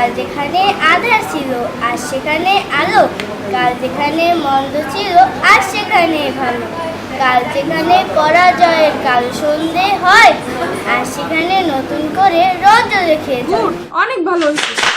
কাল যেখানে আধার ছিল, আর সেখানে আলো। কাল যেখানে মন্দ ছিল, আর সেখানে ভালো। কাল যেখানে পরাজয়ের, কাল সন্ধে হয়, আর সেখানে নতুন করে রজ রেখে অনেক ভালো হয়েছে।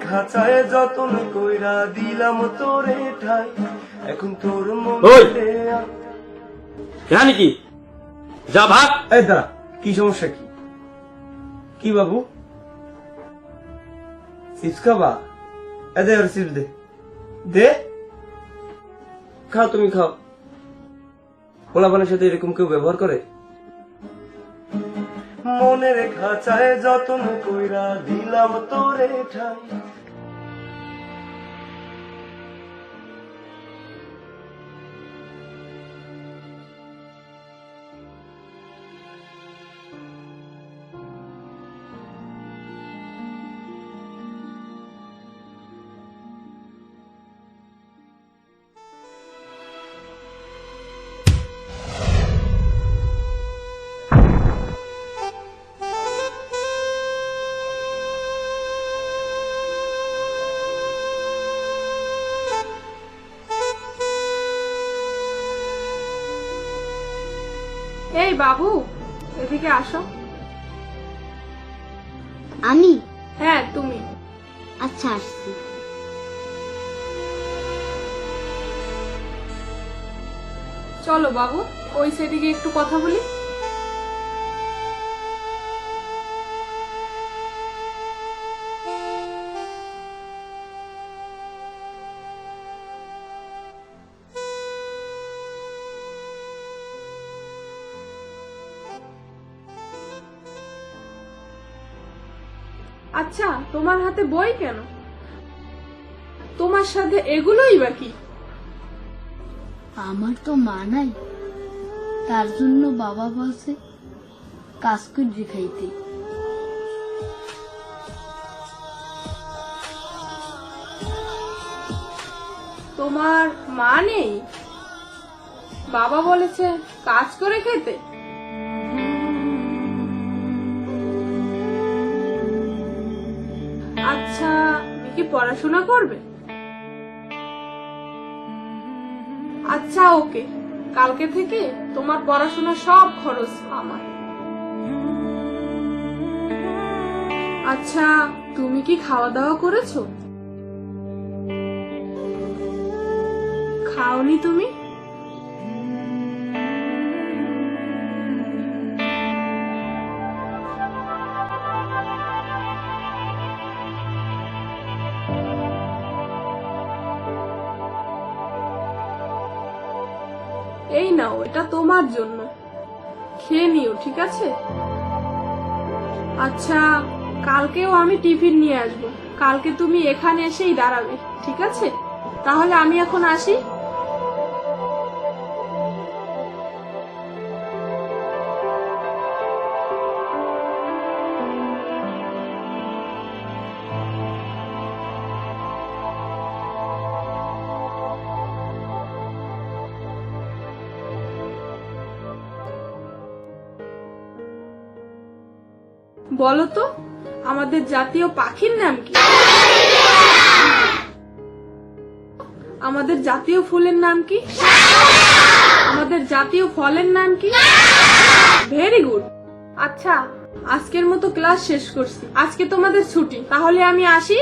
খাঁচায় যতন কইরা দিলাম তোরে ঠাই। এখন তোর মনে কি? যা ভাগ এই দাঁড়া কি সমস্যা কি? কি বাবু? চিপস খাবা চিপস দে। দে? খাও তুমি খাও। পোলাপানের সাথে এরকম কেউ ব্যবহার করে? মনের খাঁচায় যতন কইরা দিলাম তোরে ঠাই। এই বাবু এদিকে আসো। আমি? হ্যাঁ তুমি। আচ্ছা আসছি। চলো বাবু ওই সেদিকে একটু কথা বলি। আচ্ছা তোমার হাতে বই কেন? তোমার সাথে এগুলোই বাকি আমার তো মা নাই। তার জন্য বাবা বলছে কাজ করে খাইতে। তোমার মা নেই? বাবা বলেছে কাজ করে খেতে? পড়াশোনা করবে? আচ্ছা ওকে। কালকে থেকে তোমার পড়াশোনা সব খরচ আমার। আচ্ছা তুমি কি খাওয়া দাওয়া করেছ? খাওনি তুমি? নাও, এটা তোমার জন্য। খেয়ে নিও, ঠিক আছে? আচ্ছা কালকেও আমি টিফিন নিয়ে আসব। কালকে তুমি এখানে এসেই দাঁড়াবে, ঠিক আছে? তাহলে আমি এখন আসি। বলো তো আমাদের জাতীয় পাখির নাম কি? আমাদের জাতীয় ফুলের নাম কি? আমাদের জাতীয় ফলের নাম কি? ভেরি গুড আচ্ছা আজকের মতো ক্লাস শেষ করছি। আজকে তোমাদের ছুটি, তাহলে আমি আসি।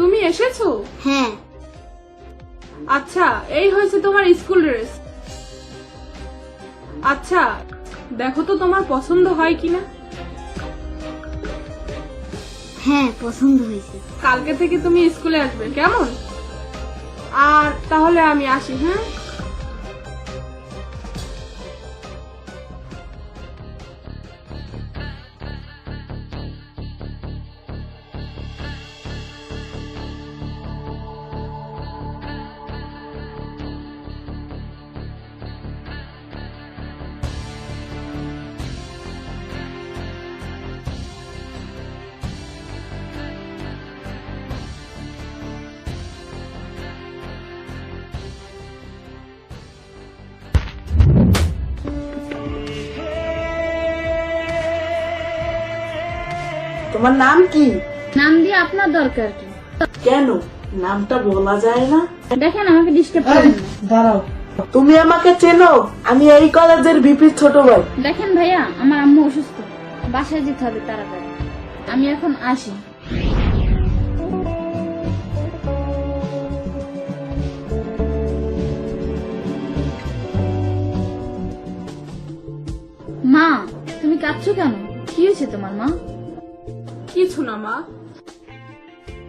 তুমি এসেছ? হ্যাঁ। আচ্ছা এই হয়েছে তোমার স্কুল ড্রেস। আচ্ছা দেখো তো তোমার পছন্দ হয় কিনা। হ্যাঁ পছন্দ হয়েছে। কালকে থেকে তুমি স্কুলে আসবে কেমন? আর তাহলে আমি আসি হ্যাঁ? তোমার নাম কি? নাম দিয়ে আপনার দরকার কি? কেন? নামটা বলা যায় না। দেখেন আমাকে ডিস্টার্ব করেন। না দাঁড়াও। তুমি আমাকে চেনো? আমি এই কলেজের ভিপির ছোট ভাই। দেখেন ভাইয়া আমার আম্মু অসুস্থ। বাসায় যেতে হবে তাড়াতাড়ি। আমি এখন আসি। মা তুমি কাঁদছো কেন? কি হয়েছে তোমার মা? কিছু না মা।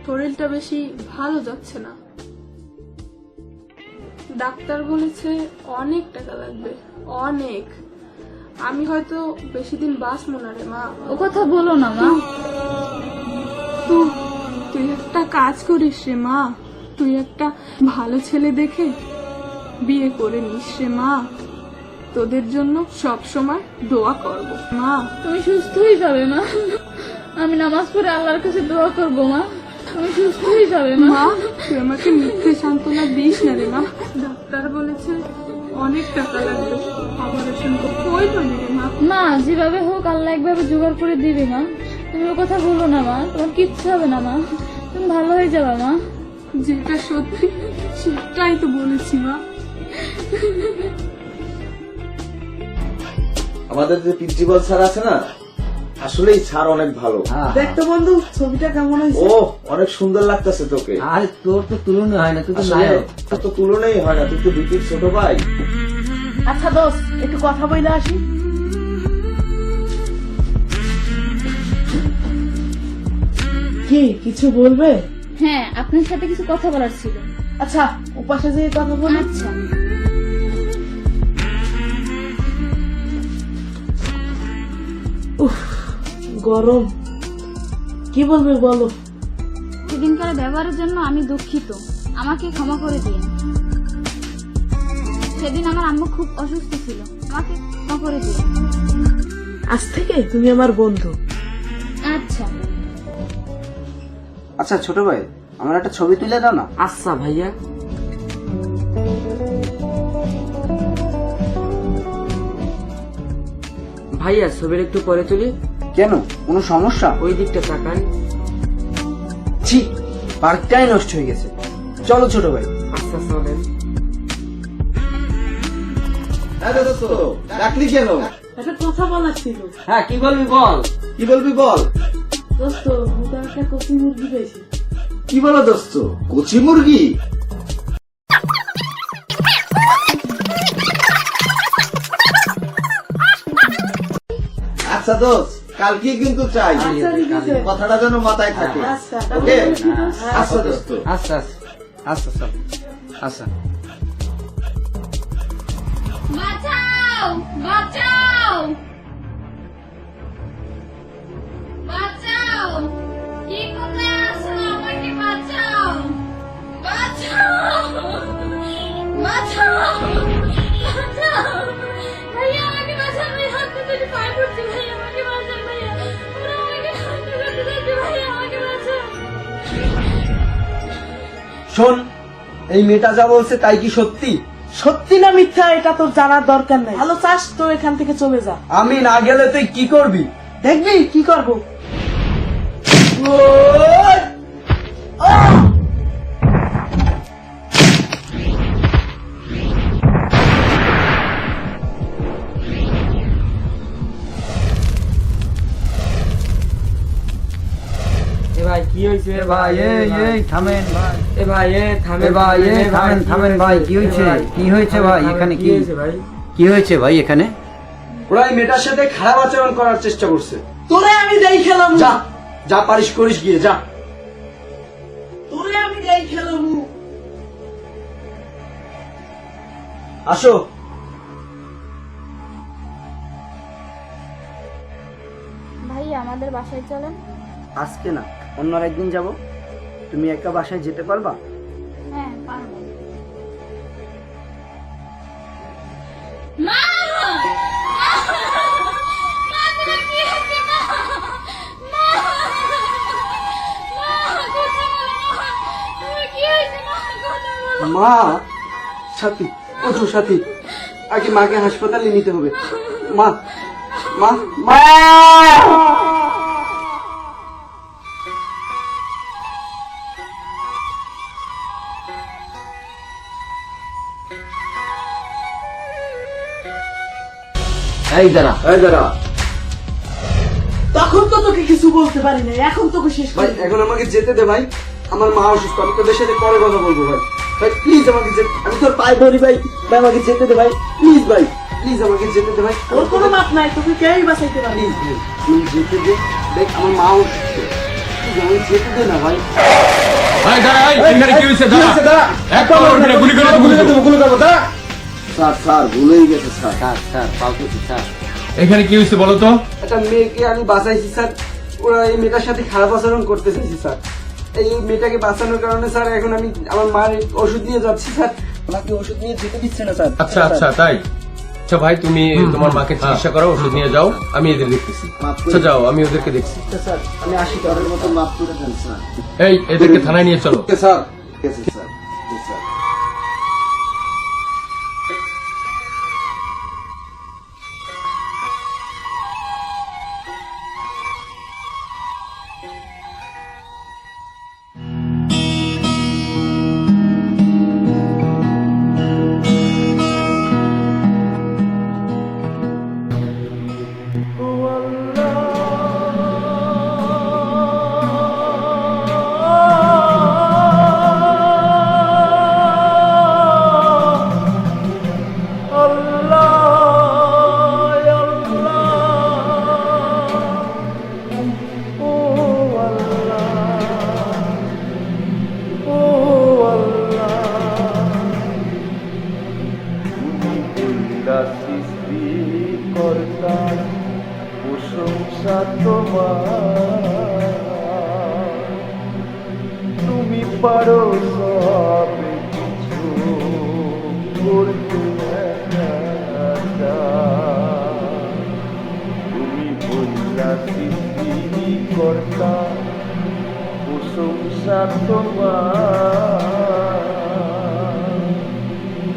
শরীরটা বেশি ভালো যাচ্ছে না। ডাক্তার বলেছে অনেক টাকা লাগবে অনেক। আমি হয়তো বেশি দিন বাঁচবো না রে মা। ও কথা বলো না মা। তুই একটা কাজ করিস রে মা। তুই একটা ভালো ছেলে দেখে বিয়ে করে নিস রে মা। তোদের জন্য সব সময় দোয়া করব মা। তুমি সুস্থ হয়ে যাবে মা। আমি নামাজ পড়ে আল্লাহর কাছে দোয়া করব মা। তুমি সুস্থ হয়ে যাবে মা। তুই আমাকে মিথ্যে সান্ত্বনা দিস না রে মা। ডাক্তার বলেছে অনেক টাকা লাগবে। অপারেশন করতে ওই জন্য রে মা? মা যেভাবে হোক আল্লাহ একভাবে জোগাড় করে দিবে মা। তুমি ও কথা বলো না মা। তোমার কিচ্ছু হবে না মা। তুমি ভালো হয়ে যাবে মা। যেটা সত্যি সেটাই তো বলেছি মা। আমাদের যে প্রিন্সিপাল স্যার আছে না আসলেই ছাড় অনেক ভালো। দেখতো বন্ধু ছবিটা কেমন হয়েছে? ও অনেক সুন্দর লাগতেছে তোকে। আরে তোর তো তুলনা হয় না তুই তো নায়ক। তোর তো তুলনাই হয় না তুই তো বিপির ছোট ভাই। আচ্ছা দোস্ত একটু কথা বলে আসি? কি কিছু বলবে? হ্যাঁ আপনার সাথে কিছু কথা বলার ছিল। আচ্ছা উপাসে যে কথা বলি। আচ্ছা। গরম। কি বলবে বলো? সেদিনকার ব্যবহারের জন্য আমি দুঃখিত। আমাকে ক্ষমা করে দিন। সেদিন আমার আম্মু খুব অসুস্থ ছিল। আমাকে ক্ষমা করে দিন। আজ থেকে তুমি আমার বন্ধু। আচ্ছা। আচ্ছা ছোট ভাই আমার একটা ছবি তুলে দাও না? আচ্ছা ভাইয়া। ভাইয়া ছবির একটু পরে তুলি। কেন? কোনো সমস্যা? ওই দিকটা তাকান। ছি পার্কটাই নষ্ট হয়ে গেছে। চলো ছোট ভাই। আচ্ছা চলেন। হ্যাঁ দাদা ডাকলি কেন? একটা কথা বলার ছিল। হ্যাঁ কি বলবি বল? কি বলবি বল? দোস্ত দুটো একটা কচি মুরগি পেয়েছি। কি বলো দোস্ত? কচি মুরগি? আচ্ছা দোস্ত। কালকে কিন্তু চাই আচ্ছা কথাটা যেন মাথায় থাকে। আচ্ছা ওকে? আচ্ছা দোস্ত আচ্ছা আচ্ছা আচ্ছা আচ্ছা। বাঁচাও বাঁচাও। শোন এই মেয়েটা যা বলছে তাই কি সত্যি? সত্যি না মিথ্যা এটা তোর জানার দরকার নাই। ভালো চাস তো এখান থেকে চলে যা। আমি না গেলে তুই কি করবি? দেখবি কি করব। এ ভাই কি হয়েছে ভাই এই এই থামেন ভাই। ভাই এ থামে এ ভাই এই থামেন থামেন ভাই কি হয়েছে? কি হয়েছে? ভাই এখানে কি কি? হয়েছে ভাই? এখানে? ওরা এই মেয়েটার সাথে খারাপ আচরণ করার চেষ্টা করছে। তোরে আমি দেই খেলাম। যা যা পারিস করিস গিয়ে যা। তোরে আমি দেই খেলাম। আসো। ভাই আমাদের বাসায় চলেন। আজকে না অন্য একদিন যাব। তুমি একা বাসায় যেতে পারবা? হ্যাঁ পারব। মা বলো মা সাথী ওঠো সাথী। আগে মাকে হাসপাতালে নিতে হবে। মা মা মা! এই দাঁড়া। এই দাঁড়া। তখন তো তোকে কিছু বলতে পারি না এখন তোকে শেষ ভাই এখন আমাকে যেতে দে ভাই। আমার মা অসুস্থ আমি তোদের সাথে পরে কথা বলব ভাই। ভাই প্লিজ আমাকে যেতে আমি তোর পায়ে ধরি ভাই। ভাই আমাকে যেতে দে ভাই। প্লিজ ভাই প্লিজ আমাকে যেতে দে ভাই। তোর কোনো মাপ নাই তোকে কেউই বাঁচাইতে পারবি প্লিজ প্লিজ তুই যেতে দে। দেখ আমার মা অসুস্থ। প্লিজ আমাকে যেতে দে না ভাই। ভাই দাঁড়া এই, এখানে কি হয়েছে? দাঁড়া। দাঁড়া। এক পা গুলি করে গুলি করে গুলি করব দাঁড়া। স্যার স্যার ভুলেই গেছে স্যার। স্যার স্যার পালতেছি স্যার। এখানে কি হয়েছে বলো তো? একটা মেয়েকে আমি বাঁচাইছি স্যার। ওরা এই মেয়েটার সাথে খারাপ আচরণ করতে চাইছি স্যার। এই মেয়েটাকে বাঁচানোর কারণে স্যার এখন আমি আমার মার ওষুধ নিয়ে যাচ্ছি স্যার। আমাকে ওষুধ নিয়ে যেতে দিচ্ছে না স্যার। আচ্ছা আচ্ছা তাই? আচ্ছা ভাই তুমি তোমার মাকে চিকিৎসা করো ওষুধ নিয়ে যাও। আমি এদের দেখতেছি। আচ্ছা যাও আমি ওদেরকে দেখছি। আমি আসি তাদের মতো মাফ করে দেন স্যার। এই এদেরকে থানায় নিয়ে চলো। স্যার?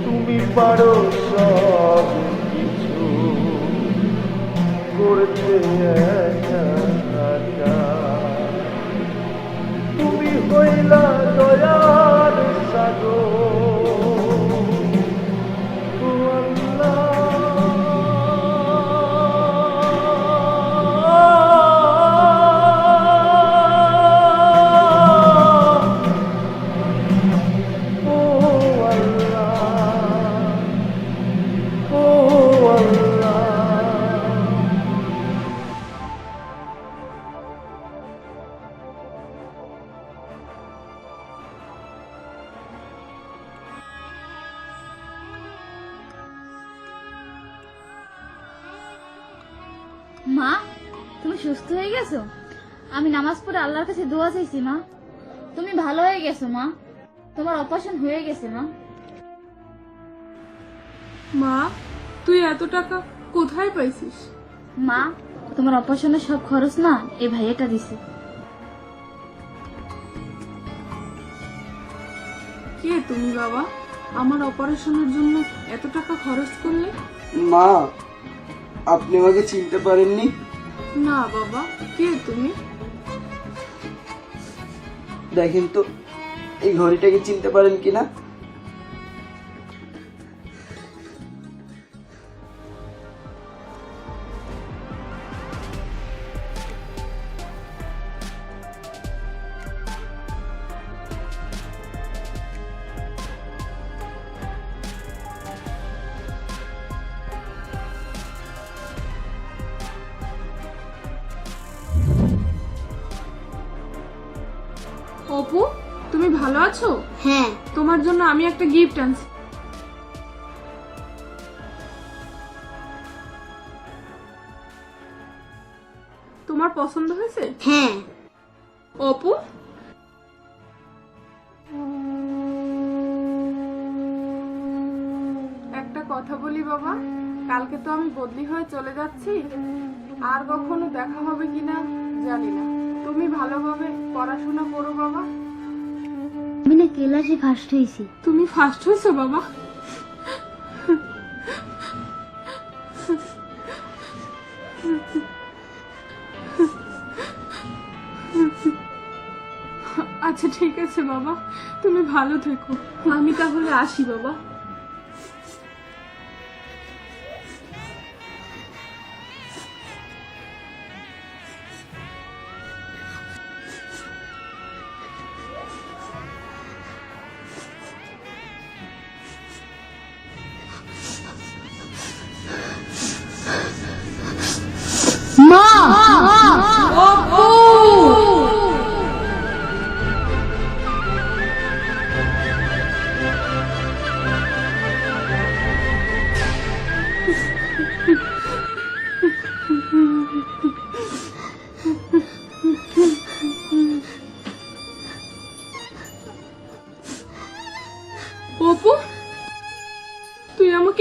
তুমি পারো সব কিছু করতে। তুমি হইলা দয়ার সাগর মা, তুমি সুস্থ হয়ে গেছো? আমি নামাজ পড়ে আল্লাহর কাছে দোয়া চাইছি, মা। তুমি ভালো হয়ে গেছো, মা। তোমার অপারেশন হয়ে গেছে, মা। মা তুই এত টাকা কোথায় পাইছিস? মা তোমার অপারেশনের সব খরচ না এই ভাইয়াটা দিছে। কে তুমি বাবা? আমার অপারেশনের জন্য এত টাকা খরচ করলে? মা আপনি আমাকে চিনতে পারেননি? না বাবা কে তুমি? দেখেন তো এই ঘড়িটাকে চিনতে পারেন কিনা? অপু তুমি ভালো আছো? হ্যাঁ। তোমার জন্য আমি একটা গিফট আনছি। তোমার পছন্দ হয়েছে? হ্যাঁ। অপু? একটা কথা বলি বাবা কালকে তো আমি বদলি হয়ে চলে যাচ্ছি আর কখনো দেখা হবে কিনা জানি না। তুমি ভালোভাবে পড়াশোনা করো বাবা। আমি না ক্লাসে ফার্স্ট হয়েছি। তুমি ফার্স্ট হয়েছো বাবা। আচ্ছা ঠিক আছে বাবা। তুমি ভালো থেকো। আমি তাহলে আসি বাবা।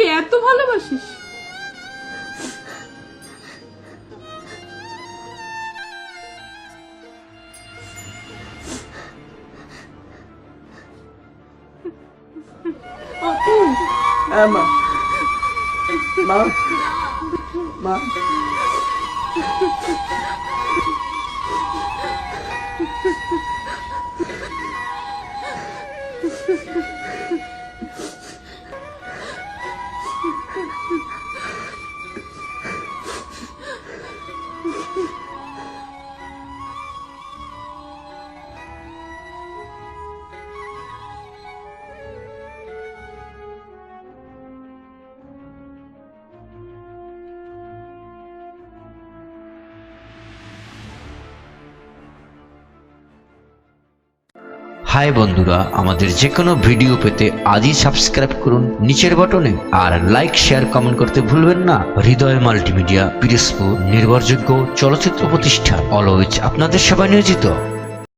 আমাকে এত ভালোবাসিস। মা। হ্যাঁ মা। হাই বন্ধুরা, আমাদের যে কোনো ভিডিও পেতে আজই সাবস্ক্রাইব করুন নিচের বটনে আর লাইক, শেয়ার, কমেন্ট করতে ভুলবেন না। হৃদয় মাল্টিমিডিয়া পিরোজপুর নির্ভরযোগ্য চলচ্চিত্র প্রতিষ্ঠান, অলওয়েজ আপনাদের সেবা নিয়োজিত।